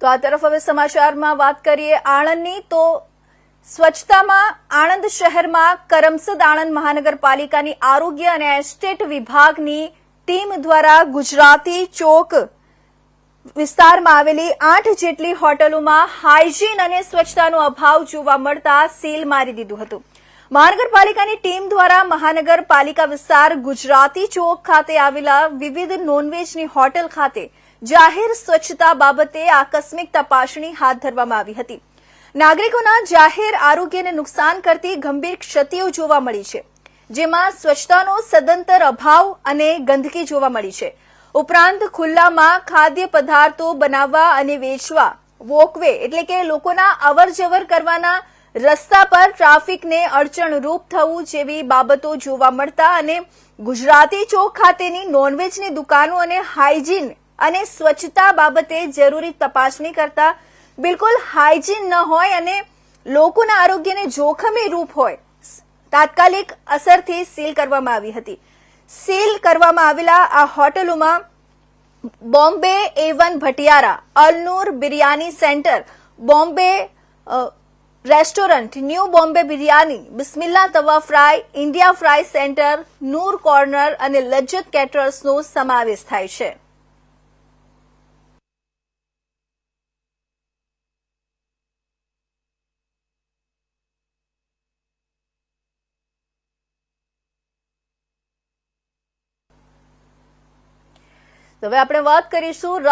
તો આ તરફ હવે સમાચારમાં વાત કરીએ આણંદની, તો સ્વચ્છતામાં આણંદ શહેરમાં કરમસદ આણંદ મહાનગરપાલિકાની આરોગ્ય અને એસ્ટેટ વિભાગની ટીમ દ્વારા ગુજરાતી ચોક વિસ્તારમાં આવેલી આઠ જેટલી હોટલોમાં હાઇજીન અને સ્વચ્છતાનો અભાવ જોવા મળતા સીલ મારી દીધું હતું. મહાનગરપાલિકાની ટીમ દ્વારા મહાનગરપાલિકા વિસ્તાર ગુજરાતી ચોક ખાતે આવેલા વિવિધ નોનવેજની હોટલ ખાતે જાહેર સ્વચ્છતા બાબતે આકસ્મિક તપાસણી હાથ ધરવામાં આવી હતી. નાગરિકોના જાહેર આરોગ્યને નુકસાન કરતી ગંભીર ક્ષતિઓ જોવા મળી છે, જેમાં સ્વચ્છતાનો સદંતર અભાવ અને ગંદકી જોવા મળી છે. ઉપરાંત ખુલ્લામાં ખાદ્ય પદાર્થો બનાવવા અને વેચવા, વોકવે એટલે કે લોકોના અવર કરવાના રસ્તા પર ટ્રાફિકને અડચણરૂપ થવું જેવી બાબતો જોવા મળતા અને ગુજરાતી ચોક ખાતેની નોનવેજની દુકાનો અને હાઇજીન અને સ્વચ્છતા બાબતે જરૂરી તપાસણી કરતા બિલકુલ હાઇજીન ન હોય અને લોકોના આરોગ્યને જોખમી રૂપ હોય, તાત્કાલિક અસરથી સીલ કરવામાં આવી હતી. સીલ કરવામાં આવેલા આ હોટલોમાં Bombay Avon Bhatiyara, Alnoor biryani centre, Bombay restaurant new Bombay biryani, Bismillah tawa fry, India fry centre, Noor corner અને લજ્જત કેટરર્સનો સમાવેશ થાય છે. હવે આપણે વાત કરીશું